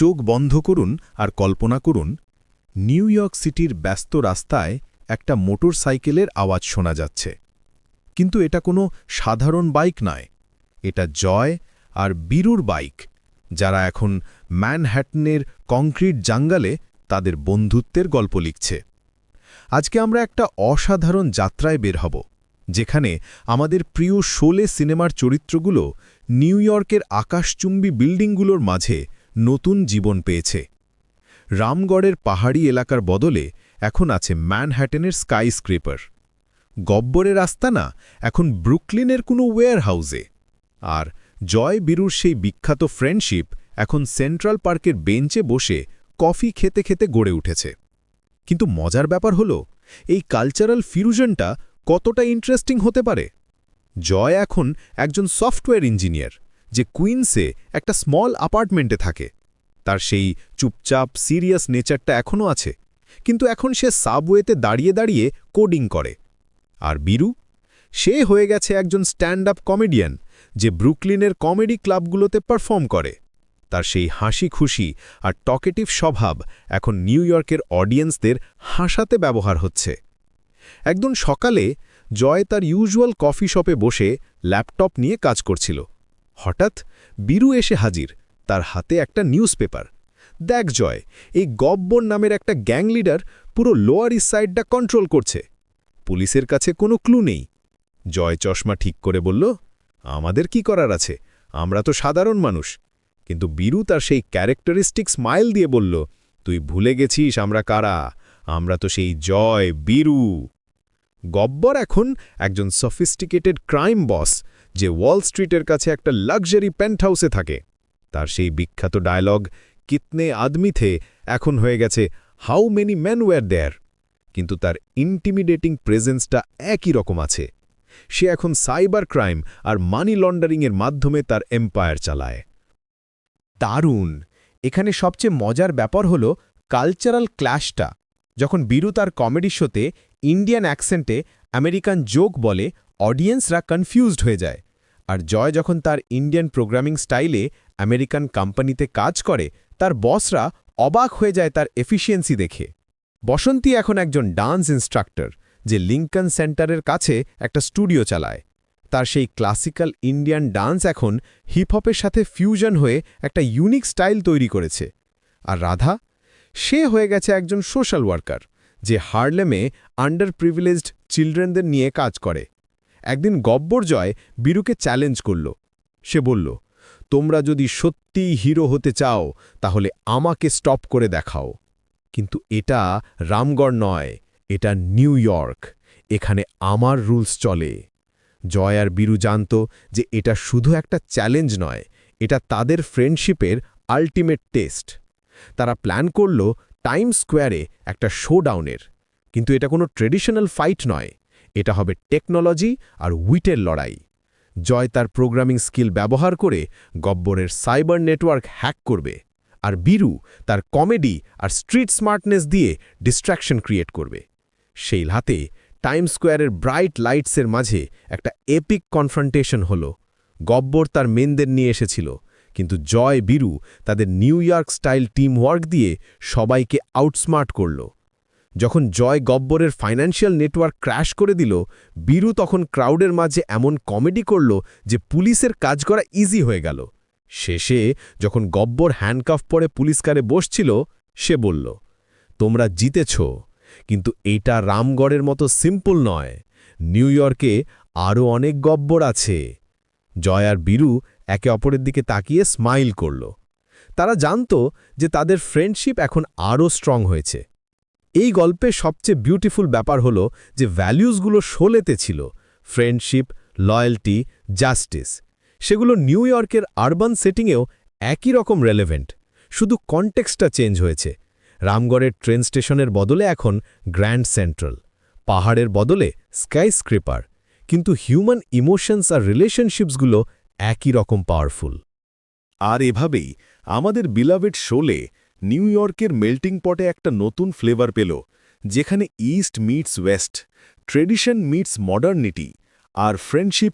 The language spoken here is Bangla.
চোখ বন্ধ করুন আর কল্পনা করুন, নিউ ইয়র্ক সিটির ব্যস্ত রাস্তায় একটা মোটর সাইকেলের আওয়াজ শোনা যাচ্ছে। কিন্তু এটা কোনো সাধারণ বাইক নয়, এটা জয় আর বীরুর বাইক, যারা এখন ম্যানহ্যাটনের কংক্রিট জাঙ্গালে তাদের বন্ধুত্বের গল্প লিখছে। আজকে আমরা একটা অসাধারণ যাত্রায় বের হব, যেখানে আমাদের প্রিয় শোলে সিনেমার চরিত্রগুলো নিউ ইয়র্কের আকাশচুম্বী বিল্ডিংগুলোর মাঝে নতুন জীবন পেয়েছে। রামগড়ের পাহাড়ি এলাকার বদলে এখন আছে ম্যানহ্যাটেনের স্কাই স্ক্রেপার গব্বরের আস্তানা এখন ব্রুকলিনের কোনো ওয়্যার হাউসে আর জয় বীরুর সেই বিখ্যাত ফ্রেন্ডশিপ এখন সেন্ট্রাল পার্কের বেঞ্চে বসে কফি খেতে খেতে গড়ে উঠেছে। কিন্তু মজার ব্যাপার হল, এই কালচারাল ফিউশনটা কতটা ইন্টারেস্টিং হতে পারে? জয় এখন একজন সফটওয়্যার ইঞ্জিনিয়ার। যে কুইন্সে একটা স্মল অ্যাপার্টমেন্টে থাকে। তার সেই চুপচাপ, সিরিয়াস নেচারটা এখনও আছে। কিন্তু এখন সে সাবওয়েতে দাঁড়িয়ে দাঁড়িয়ে কোডিং করে। আর বীরু? সে হয়ে গেছে একজন স্ট্যান্ড আপ কমেডিয়ান যে ব্রুকলিনের কমেডি ক্লাবগুলোতে পারফর্ম করে। তার সেই হাসি খুশি আর টকেটিভ স্বভাব এখন নিউ ইয়র্কের অডিয়েন্সদের হাসাতে ব্যবহার হচ্ছে। একদিন সকালে জয় তার ইউজুয়াল কফি শপে বসে ল্যাপটপ নিয়ে কাজ করছিল। হঠাৎ বীরু এসে হাজির, তার হাতে একটা নিউজ পেপার দেখ জয়, এই গব্বর নামের একটা গ্যাং লিডার পুরো লোয়ার ইস্ট সাইডটা কন্ট্রোল করছে। পুলিশের কাছে কোনো ক্লু নেই। জয় চশমা ঠিক করে বলল, আমাদের কি করার আছে? আমরা তো সাধারণ মানুষ। কিন্তু বীরু তার সেই ক্যারেক্টারিস্টিক স্মাইল দিয়ে বলল, তুই ভুলে গেছিস আমরা কারা? আমরা তো সেই জয়, বীরু। গব্বর এখন একজন সফিস্টিকেটেড ক্রাইম বস যে ওয়াল স্ট্রিটের কাছে একটা লাক্সারি পেন্ট হাউসে থাকে। তার সেই বিখ্যাত ডায়লগ কিতনে আদমি থে? এখন হয়ে গেছে how many man were there কিন্তু তার ইন্টিমিডেটিং প্রেজেন্সটা একই রকম আছে। সে এখন সাইবার ক্রাইম আর মানি লন্ডারিংয়ের মাধ্যমে তার এম্পায়ার চালায়। দারুণ! এখানে সবচেয়ে মজার ব্যাপার হল কালচারাল ক্ল্যাশটা যখন বীরু তার কমেডি শোতে ইন্ডিয়ান অ্যাকসেন্টে আমেরিকান জোক বলে অডিয়েন্সরা কনফিউজড হয়ে যায়। আর জয় যখন তার ইন্ডিয়ান প্রোগ্রামিং স্টাইলে আমেরিকান কোম্পানিতে কাজ করে, তার বসরা অবাক হয়ে যায় তার এফিসিয়েন্সি দেখে। বসন্তী এখন একজন ডান্স ইনস্ট্রাক্টর যে লিঙ্কন সেন্টারের কাছে একটা স্টুডিও চালায়। তার সেই ক্লাসিক্যাল ইন্ডিয়ান ডান্স এখন হিপহপের সাথে ফিউশন হয়ে একটা ইউনিক স্টাইল তৈরি করেছে। আর রাধা, সে হয়ে গেছে একজন সোশ্যাল ওয়ার্কার যে হার্লেমে আন্ডার প্রিভিলেজড চিলড্রেনদের নিয়ে কাজ করে। একদিন গব্বর জয় বীরুকে চ্যালেঞ্জ করল। সে বলল, তোমরা যদি সত্যিই হিরো হতে চাও, তাহলে আমাকে স্টপ করে দেখাও। কিন্তু এটা রামগড় নয়, এটা নিউ ইয়র্ক, এখানে আমার রুলস চলে। জয় আর বীরু জানত যে এটা শুধু একটা চ্যালেঞ্জ নয়, এটা তাদের ফ্রেন্ডশিপের আল্টিমেট টেস্ট তারা প্ল্যান করল টাইম স্কোয়ারে একটা শোডাউনের কিন্তু এটা কোনো ট্রেডিশনাল ফাইট নয়। এটা হবে টেকনোলজি আর উইটের লড়াই। জয় তার প্রোগ্রামিং স্কিল ব্যবহার করে গব্বরের সাইবার নেটওয়ার্ক হ্যাক করবে আর বীরু তার কমেডি আর স্ট্রিট স্মার্টনেস দিয়ে ডিস্ট্র্যাকশন ক্রিয়েট করবে। সেই হাতে টাইম স্কোয়ারের ব্রাইট লাইটসের মাঝে একটা এপিক কনফ্রন্টেশন হল। গব্বর তার মেনদের নিয়ে এসেছিল, কিন্তু জয়, বীরু তাদের New York style team work দিয়ে সবাইকে আউটস্মার্ট করল। যখন জয় গব্বরের ফাইন্যান্সিয়াল নেটওয়ার্ক ক্র্যাশ করে দিল, বীরু তখন ক্রাউডের মাঝে এমন কমেডি করল যে পুলিশের কাজ করা ইজি হয়ে গেল। শেষে যখন গব্বর হ্যান্ডকাফ পরে পুলিশ কারে বসছিল, সে বলল, তোমরা জিতেছ, কিন্তু এইটা রামগড়ের মতো সিম্পল নয়। নিউ ইয়র্কে আরও অনেক গব্বর আছে জয় আর বীরু একে অপরের দিকে তাকিয়ে স্মাইল করল। তারা জানত যে তাদের ফ্রেন্ডশিপ এখন আরও স্ট্রং হয়েছে। এই গল্পে সবচেয়ে বিউটিফুল ব্যাপার হল যে ভ্যালিউসগুলো শোলেতে ছিল ফ্রেন্ডশিপ লয়্যালটি জাস্টিস সেগুলো নিউ ইয়র্কের আরবান সেটিংয়েও একই রকম রেলেভেন্ট শুধু কনটেক্সটা চেঞ্জ হয়েছে। রামগড়ের ট্রেন স্টেশনের বদলে এখন গ্র্যান্ড সেন্ট্রাল পাহাড়ের বদলে স্কাই স্ক্রিপার কিন্তু হিউম্যান ইমোশনস আর রিলেশনশিপসগুলো একই রকম পাওয়ারফুল আর এভাবেই আমাদের বিলাভেড শোলে নিউ ইয়র্কের মেল্টিং পটে একটা নতুন ফ্লেভার পেল, যেখানে east meets west tradition meets modernity আর ফ্রেন্ডশিপ